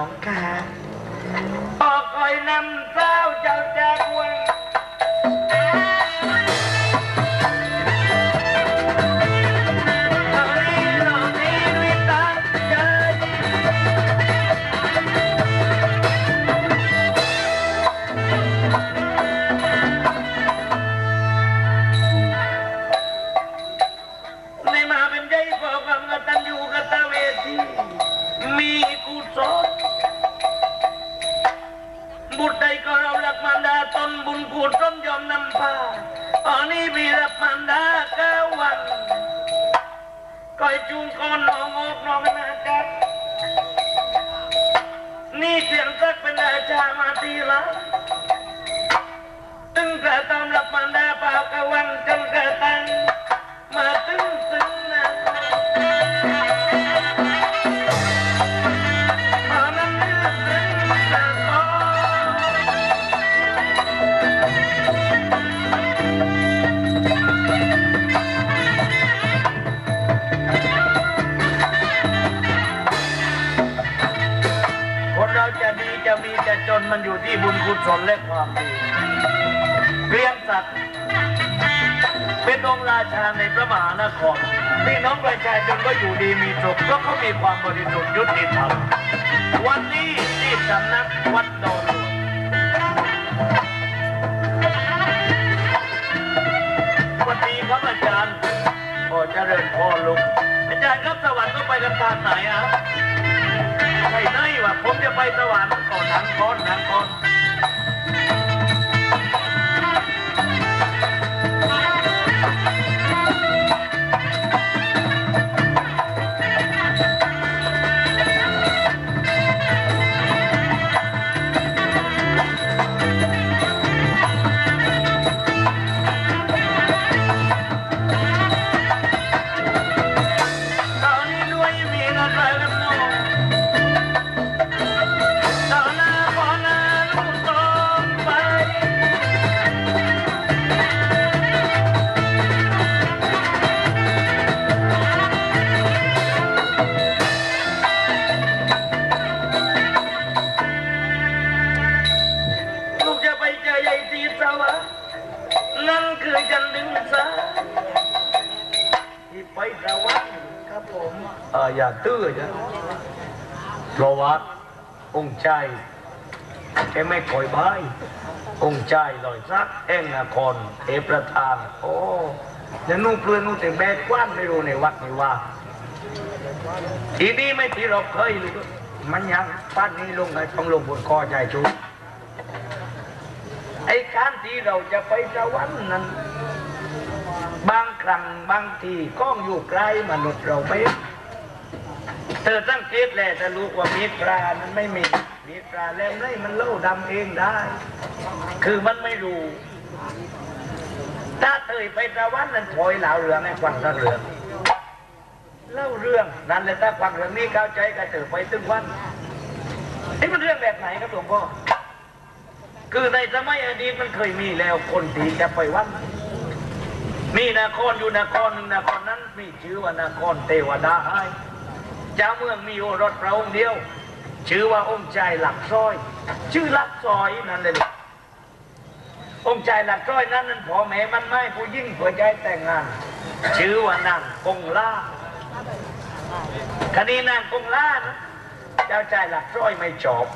ของกาออกคอยนำเจ้าเจ้าแจ้งวัน บุญกุศลยอมนำพาตอนนี้พี่รับมารดาเก้าวันก้อยจูงก้อนน้องอกน้องนาจักนี่เสียงสักเป็นอาชามาทีละตึงกระตำรับมารดาเปล่ากะวันจนกระตันมาตึงตึง มันอยู่ที่บุญกุศลและความดีเกรียงศักดิ์เป็นองค์ราชาในพระมหานครพี่น้องประชาชนก็อยู่ดีมีสุขเพราะเขามีความบริสุทธิ์ยุติธรรมวันนี้ที่สำนักวัดโนนหลวงวันนี้ครับอาจารย์ขอเจริญพ่อลุงอาจารย์ครับสวรรค์ก็ไปกันทางไหนอะใช่ไหมว่า ผมจะไปสวรรค์ก่อนทันคนหนังคน ใจแกไม่คอยบายองค์ใจลอยซักแห่งนครเอประธาน โอ้แล้วนู่นเพื่อนนู่นแต่แบกกว้านไม่รู้ในวัดนี่ว่า ทีนี้ไม่ที่เราเคยรู้มันยังปั้นนี้ลงไงต้องลงบนคอใจชูไอ้การที่เราจะไปสวรรค์นั้น บางครั้งบางทีก็องอยู่ไกลมนุษย์เราไปเธอสังเกตแหละจะรู้ว่ามีตรานั้นไม่มี มีตราแล้วไม่มันเล่าดำเองได้ คือมันไม่รู้ ถ้าเธอไปสวรรค์นั้นถอยเหล่าเรืองให้ฟังสักเรื่องเล่าเรื่องนั่นแหละถ้าฟังเรื่องนี้เข้าใจก็เธอไปถึงวันไอ้มันเรื่องแบบไหนครับหลวงพ่อคือในสมัยอดีตมันเคยมีแล้วคนที่จะไปวัดมีนครอยู่นครหนึ่งนครนั้นมีชื่อว่านครเทวดาให้เจ้าเมืองมีโอรสพระองค์เดียว ชื่อว่าองค์ใจหลักซอย ชื่อหลักซอยนั่นเลยองค์ใจหลักซอยนั้นนั้นพอแม่มันไม่ผู้ยิ่งเพื่อใจแต่งงาน ชื่อว่านางกงล่าคดีนางกงล่านะเจ้าใจหลักซอยไม่จบ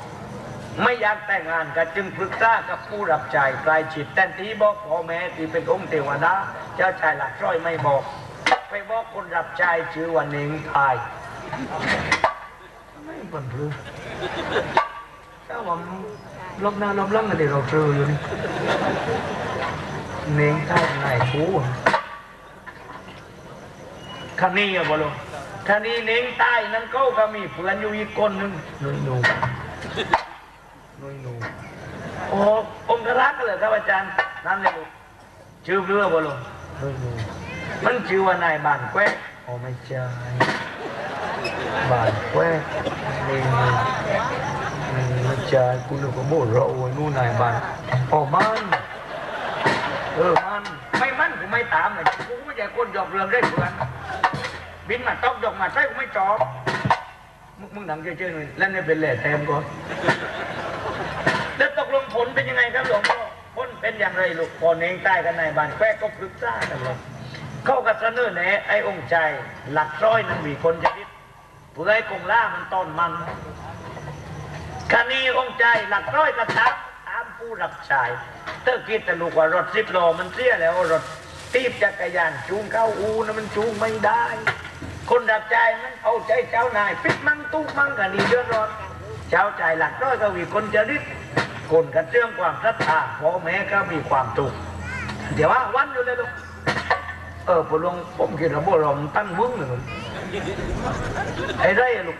ไม่อยากแต่งงานก็จึงปรึกษากับผู้รับใช้ใกล้ชิดแต่ทีบอกพ่อแม่ที่เป็นองค์เทวดาเจ้าชายหลักร้อยไม่บอก ไปบอกคนรับใช้ชื่อว่าน่งทายไม่บันทึก ถ้าว่าลบหน้าลบหลังกันเดี๋ยวเราเจออยู่นี่เน่งทายนายผู้คันนี้อะบอลงคันนี้เน่งใต้นั้นเขาก็มีเพื่อนอยู่อีกคนนึงนุ่ยนูนุยนูโอ้องค์รักเลยครับอาจารย์นั่นเลยลูกชื่อเรือบ่ลูกนุยนูมันชื่อว่านายบานแควโอไม่ใช่ บานแควกนี่นี่ม่ใช่คุณนึกว่าโบเราโอ้นู่นนายบานอ๋อมันเออมันไม่มันกูไม่ตามเลยกูไม่ใช่คนหยอกเรื่องได้เพื่อนบินมาต้องหยอกมาใช่กูไม่จอบมึงมึงหนังเฉยๆหน่อยแล้วเนี่ยเป็นแหล่แทมก่อนแล้วตกลงผลเป็นยังไงครับหลวงพ่อผลเป็นอย่างไรลูกพอเนงใต้กันในบ้านแควก็ปรึกษากันเลยเข้ากับเสนอแนะไอ้องค์ใจหลักร้อยนั้นมีคนจะ ดิดเพื่อให้กงล่ามันต้นมันคานี้องใจหลักร้อยกระทับตามผู้รับใช้เธอคิดแต่ลูกว่ารถสิบล้อมันเสียแล้วรถตีบจักรยานจูงเข้าอูนะมันจูงไม่ได้ คนรับใจมันเอาใจเจ้านายปิดมั่งตู้มั่งกันดีเดือดร้อนเจ้าใจหลักร้อยก็มีคนจะริดคนกันเรื่องความศรัทธาพ่อแม่ก็มีความตุกเดี๋ยวว่าวันอยู่เลยลูกเออพอหลวงผมคิดว่าพวกเราตั้งมึงหนึ่ง ไอ้ไรอะลูก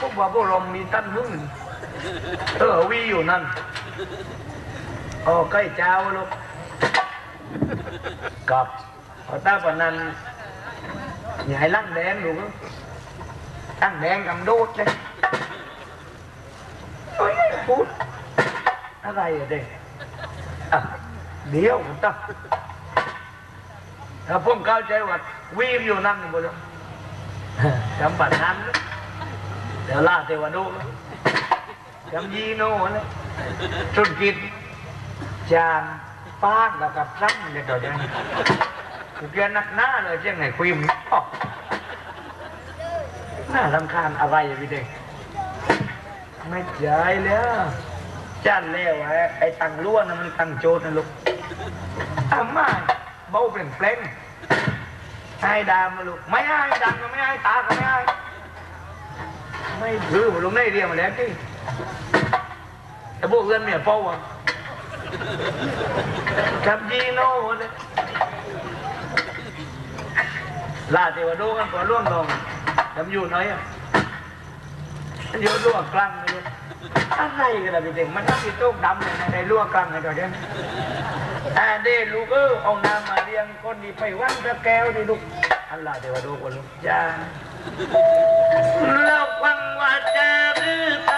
พวกบ่าพวกเรามีตั้นมึงเออวีอยู่นั่นโอใกล้เจ้าลูกกับเอาตาปนันอยายลั่งแดงลูกตั้งแดงกำโดดเลยโอ้ยพูดอะไรอะเด็กเดี๋ยวผมตั้งถ้าผมเข้าใจว่าวีอยู่นั่นหมดลูก จำปัดนั้นเดี๋ยวล่าเทวดูจำยีโน่เลยชุนกินจานป้านแล้วกับซ้ำเนี่ยเดี๋ยวนี้กูเกลียดนักหน้าเลยเจ้าไหนคุยมึงอ๋อน่ารำคาญอะไรอะพี่เด็กไม่ใจแล้วจ้านแล้วไอ้ตังล้วนมันตังโจทย์นะลูกอามาเบาเปล่งเปล่ง ให้ดามาลูกไม่ให้ดังก็ไม่ให้ตาก็ไม่ให้ไม่ถือลงในเรียงมาแล้วที่แต่พวกเพื่อนเมียเป้าอะกับยีโน่เลยลาเทวดูกันตัวล่วงลงทำอยู่น้อยอะมันอยู่ล่วงกลางเลยอะไรกันล่ะพี่เด็กมันต้องมีโต๊ะดำเลยในล่วงกลางในตัวเนี้ยอ่เด้ลูกเออเอาน้ำมา ลี้ยงคนดีไปวันตะแก้วดิลูกอัลลาเทวดูคนลูกจ้าแล้วฟังว่าจะหรือ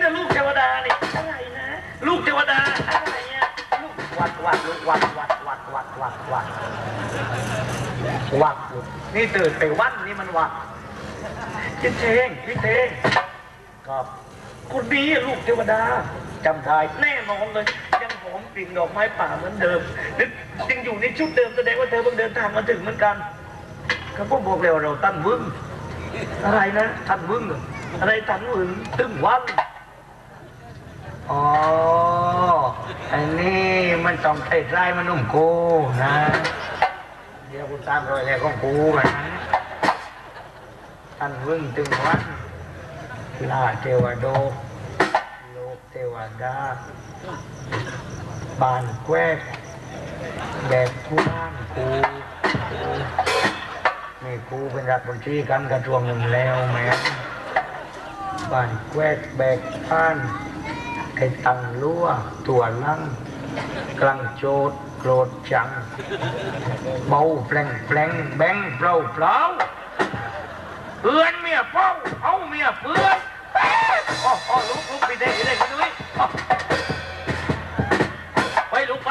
แต่ลูกเทวดานี่อะไรนะลูกเทวดาอะไรเนี่ยลูกวัดวัดลูกวัดวัดวัดวัดวัดวัดวัดนี่ตื่นไปวันนี่มันวัดพี่เทงพี่เทงครับคนนี้ลูกเทวดาจำได้แน่นอนเลยยังหอมกลิ่นดอกไม้ป่าเหมือนเดิมนึกยังอยู่ในชุดเดิมแสดงว่าเธอเพิ่งเดินทางมาถึงเหมือนกันเขาก็บอกเลยว่าเราตั้นวึงอะไรนะทันวึงอะไรทันวึงตึ้งวันอ๋อไอ้นี่ มันต้องใช้ไส้มันนุ่มกูนะ เดี๋ยวกูตามรอยแล้วของกูนะท่านวิ่งถึงวันลาเทวโดโลกเทวดาบานแควกแบบผู้นั่งกูนี่กูเป็นรัฐมนตรีกันกระทรวงหนึ่งแล้วแม่บานแควกแบกผ้านไอ้ตังรั่วตัวลัง กลังโจดโกรธจังเบาแปลงแปลงแบงเปล่าเปล่าเพื่อนเมียเป้าเอาเมียเพื่อนโอ้โอ้ลุกลุกไปได้ได้ไปด้วยไปลุกไป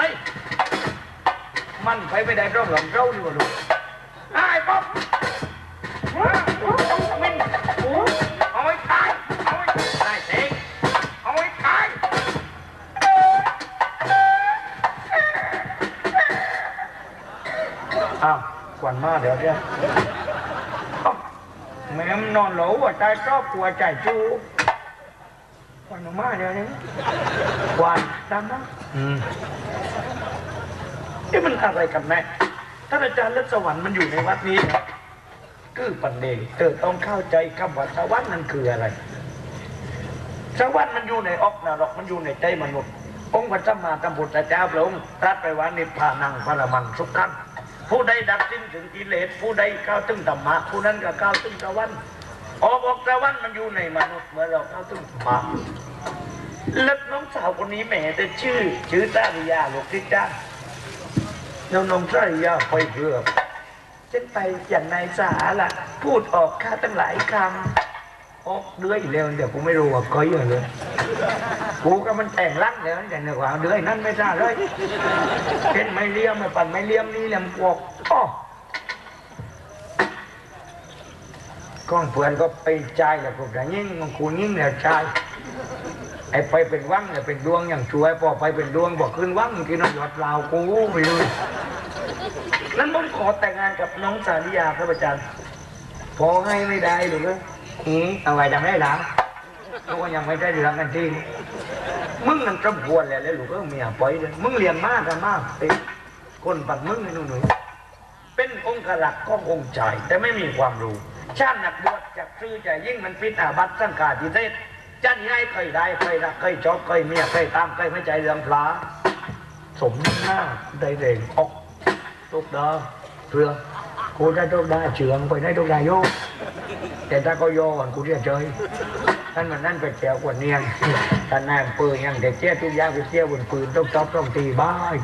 มันไปไม่ได้ร่องหลังเราดีกว่าลูกไอ้ป๊อป กวนมาเดี๋ยวเดี๋ยวอ๊ะแม่มนอนโหลว่าใจครอบครัวใจชูกวนมาเดี๋ยวนี้กวนตามนะอืมนี่มันอะไรกันแม่ท่านอาจารย์และสวรรค์มันอยู่ในวัดนี้เหรอคือปันเดงเธอต้องเข้าใจคำว่าสวรรค์นั่นคืออะไร สวรรค์มันอยู่ในออกนรกมันอยู่ในใจมนุษย์องค์พระสัมมาสัมพุทธเจ้าพระองค์ตรัสไปว่านิพพานังพระมังสุขัง ผู้ใดดับสิ้นถึงกิเลสผู้ใดเข้าวถึงธรรมะผู้นั้นก็เข้าวถึงสวรรค์ออกบอกสวรรค์มันอยู่ในมนุษย์เมื่อเราเข้าวถึงธรรมะแล้วน้องสาวคนนี้แหมแต่ชื่อ ชื่อตาริยาลูกทิจ้าแล้วน้องตาริยาไปเพื่อฉันไปอย่างนายสาล่ะ พูดออกค่าตั้งหลายคำออกเดือยเร็วเดี๋ยวกูไม่รู้ว่าก้อยอยู่เลย กูก็มันแต่งรักเดี๋ยวแต่เนื้อความเดือยนั่นไม่ทราบเลยเห็นไม่เลี้ยมไม่ปั่นไม่เลี้ยมนี่เลี่ยมกวกอ้อก้องเพื่อนก็ไปใจายแล้วพวกแต่ยิ่งของกูยิ่งเนี่ยใจไอ้ไปเป็นวังเนี่ยเป็นดวงอย่างช่วยพอไปเป็นดวงบอกขึ้นวังกินน้ำหยอดเปล่ากูไปเลยนั้นผมขอแต่งงานกับน้องสาริยาครับอาจารย์พอให้ไม่ได้หรืออืมเอาไว้จะไม่ได้หลัง เขาก็ยังไม่ได้เรื่องกันที่มึงนั่นจำควรแล้วแล้วลูกเออเมียปล่อยเลยมึงเลี้ยงมากกันมากเป็นคนปักมึงไอ้หนูหนูเป็นองค์หลักก็องค์ใจแต่ไม่มีความรู้ ชาติหนักบวชจากซื้อใจยิ่งมันปิดอาบัตสังกาดิเทศจันให้เคยได้เคยรักเคยชอบเคยเมียเคยตามเคยไม่ใจเรื่องพระสมหน้าได้เร่งออกตุกดาเพื่อกูได้ตุกดาเฉืองไปได้ตุกดาโยแต่ถ้าก็โยก่อนกูเรียกเฉย ท่านมันนั่นไปแถวกว่าเนียงท่านนายอำเปืนยังเด็กเจ้าทุกอย่างไปเที่ยบนปืนต้องต๊อบต้องตีบ้าย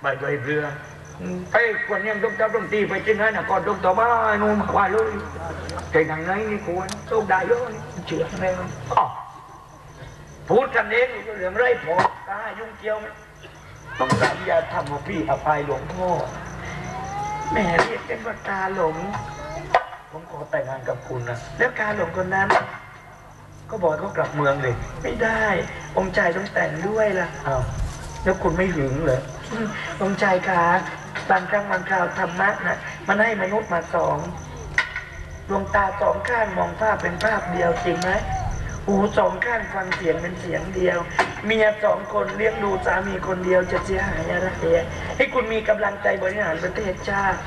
ไปโดยเรือไปกว่าเนียงต้องต๊อบต้องตีไปที่ไหนนะก่อนต้องต่อบ้ายนู่นควายเลยใจหนังไหนนี่ควรต้องได้เยอะเชื่อแม่มันอ้อพูดกันเองเรื่องไรพอกายุ่งเกี่ยวไหมต้องสามยาทำว่าพี่อภัยหลวงพ่อแม่เรียกเป็นว่าตาหลงผมขอแต่งงานกับคุณนะแล้วกาหลงคนนั้น ก็บอกให้เขากลับเมืองเลย ไม่ได้ องค์ชายต้องแต่งด้วยล่ะอ้าวแล้วคุณไม่หึงเหรออืมองค์ชายคะบางครั้งบางคราวธรรมะนะมันให้มนุษย์มาสองดวงตาสองข้างมองภาพเป็นภาพเดียวจริงไหมหูสองข้างฟังเสียงเป็นเสียงเดียว เมียสองคนเลี้ยงดูสามีคนเดียวจะเสียหายอะไรให้คุณมีกำลังใจบริหารประเทศชาติ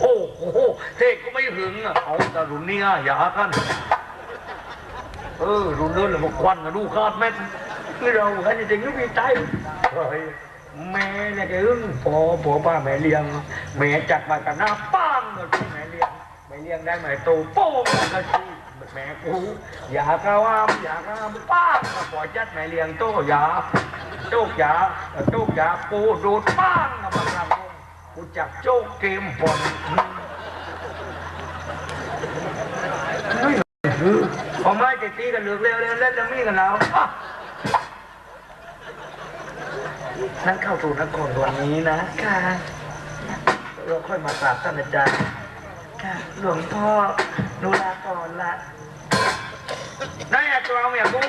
โอ้โห เทกก็ไม่หึงอะเอาแต่รุ่นเนี้ยอย่าท่าน เออรุ่นนั้นเลยบอกควันนะดูคาดแม่นคือเราแค่จริงๆก็มีใจเฮ้ยแม่เนี่ยแกอึ้งพอพอป้าแม่เลี้ยงแม่จัดมากันหน้าป้างเลยแม่เลี้ยงแม่เลี้ยงได้ไหมโตโป้งก็ชี้แม่กูอย่ากระวามอย่ากระวามป้างมาปล่อยจัดแม่เลี้ยงโตอย่าโจกอย่าโจกอย่าปูดูดป้างมาบังคับกูจับโจ๊กเกมบอลเฮ้ยคือ พอไม่จะตีกันเหลือกเร็วเร็วเล่นแล้วมีกันแล้วนั่นเข้าสู่นครวันนี้นะ ค่ะ เราค่อยมากราบท่านอาจารย์ ค่ะ หลวงพ่อหนูลาก่อนละได้อะตัวเอาเมียกู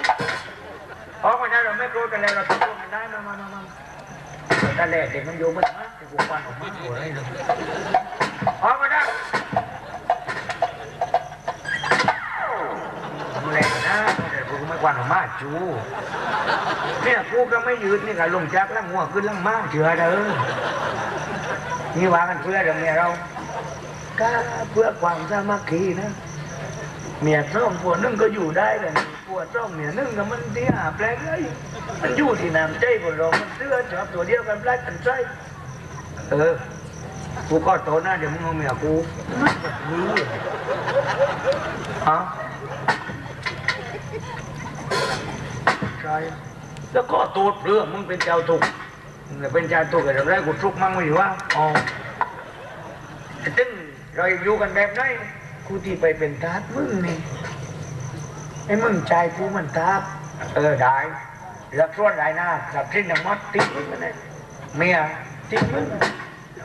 ออกมาได้เราไม่โกรธกันแล้วเราตกลงกันได้มามามามาแต่แรกเด็กมันโยมมันนะแต่กูฟันออกมาหัวเลยออกมาได้ กูไม่ควันออกมาจูเนี่ยกูก็ไม่ยืดนี่กับลงจักแล้วหัวขึ้นล่างมากเชื่อเด้อนี่ว่ากันเพื่อเดี๋ยวเมียเราก็เพื่อความสามัคคีนะเมียส้มผัวนึ่งก็อยู่ได้แต่ผัวส้มเมียนึ่งก็มันที่หาแปลงเลยมันอยู่ที่น้ำใจคนเรามันเสื้อชอบตัวเดียวกันแปลกกันใจเออกูก็โตหน้าเดี๋ยวมึงเอาเมียกูไม่แบบนี้ฮะใช่แล้วก็ตูดเรื่องมึงเป็นเจ้าทุกข์มึงเป็นเจ้าทุกข์อะไรกูทุกข์มั่งไม่ว่าอ๋อซึ่งเราอยู่กันแบบไหนกูที่ไปเป็นทาสมึงนี่ไอ้มึงใจกูมันทาสเออได้แล้วส่วนไรหน้าสับสิ้นทั้งหมดทิ้งมึงมันเลยเมียทิ้งมึง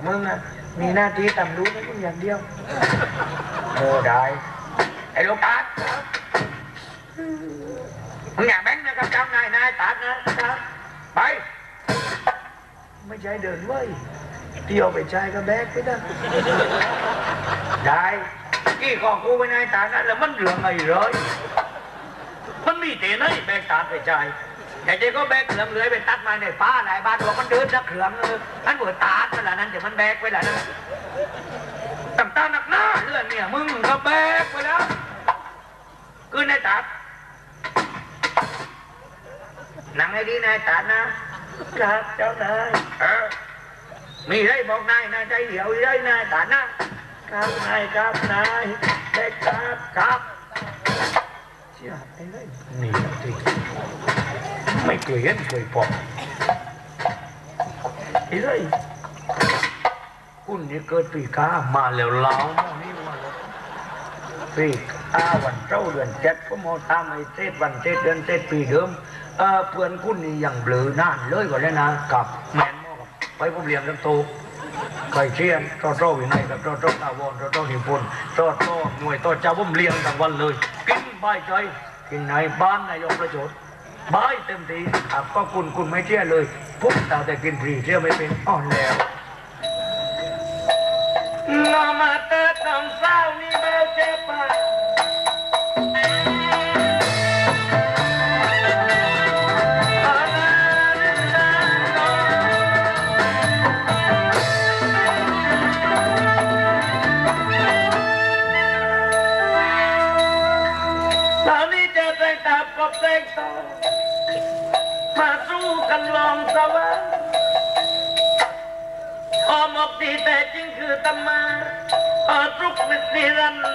มึงอะมีหน้าที่ตำรู้นะมึงอย่างเดียวเออได้ไอ้ลูกตาส มึงอย่าแบงค์นะครับเจ้านายนายตาสนะครับไป ไม่ใช่เดินเว้ยเที่ยวไปใช้ก็แบกไปนะได้กี่ของกูไปนายตานั้นแล้วมันเหลืองไงเลยมันมีเตะไหนแบกตาไปใช้แต่เจ๊ก็แบกเหลืองเลยไปตัดมาในฟ้าหลายบ้านบอกมันเดินนักเหลืองเอออันหัวตาดนั่นแหละนั้นเดี๋ยวมันแบกไปแล้วนะต่ำตาหนักหน้าเลื่อนเนี่ยมึงก็แบกไปแล้วคือในตาด นังให้ดีนายตานะครับเจ้านายเออมีไรบอกนายนายใจเดียวไรนายตานะครับนายครับนายได้ครับครับเชื่อไอ้เลยนี่นะที่ไม่เคยเห็นเคยพบไอ้เลยคุณนี่เกิดปีกามาแล้วเล้าหม้อนี่มาแล้วปีกาวันเจ้าเดือนเจ็ดก็มอตามไอ้เทศวันเทศเดือนเทศปีเดิม เออเพื่อนคุณนี่ยังเบลอนานเลยกว่าเลยนะกับแมนมอกับไปผมเรียนกันโตไก่เชียนโตโต้วินัยกับโตโต้ตาวอนโตโต้หิพนโตโต้หน่วยโตเจ้าผมเลี้ยงทั้งวันเลย กินใบใจกินในบ้านนายกประโยชน์บายเต็มทีครับก็คุณคุณไม่เชื่อเลยพุกตาแต่กินฟรีเชื่อไม่เป็นอ่อนแล้วนอมาเตอตำเศร้านี่เบลเจ็บปาก สวรรค์ออมอกดีแต่จริงคือตมาออทุกนินิรันดร์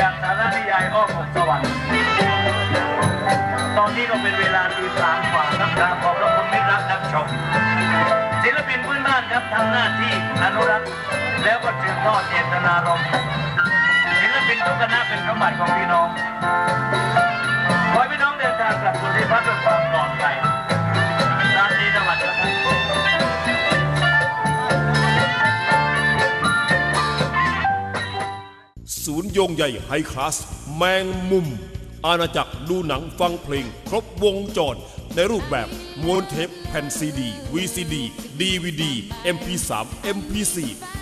จากสารนิยายอ้อมอกสวรรค์ตอนนี้ก็เป็นเวลาตีสามกว่าครับราขอบพระคุณมิตรรักนักชมศิลปินพื้นบ้านครับทำหน้าที่อนุรักษ์แล้วก็สืบทอดเจตนารมณ์ศิลปินทุกคณะเป็นสมบัติของพี่น้องขอให้พี่น้องเดินทางกลับสู่ที่พักด้วยความปลอดภัย ศูนย์โยงใหญ่ไฮคลาส แมงมุม อาณาจักรดูหนังฟังเพลง ครบวงจร ในรูปแบบม้วนเทปแผ่นซีดี VCD DVD MP3 MP4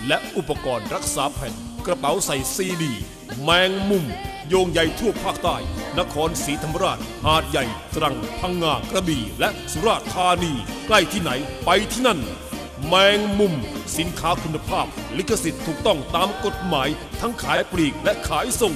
และอุปกรณ์รักษาแผ่น กระเป๋าใส่ซีดี แมงมุม โยงใหญ่ทั่วภาคใต้ นครศรีธรรมราช หาดใหญ่ ตรัง พังงา กระบี่ และสุราษฎร์ธานี ใกล้ที่ไหนไปที่นั่น แมงมุม สินค้าคุณภาพ ลิขสิทธิ์ถูกต้องตามกฎหมาย ทั้งขายปลีกและขายส่ง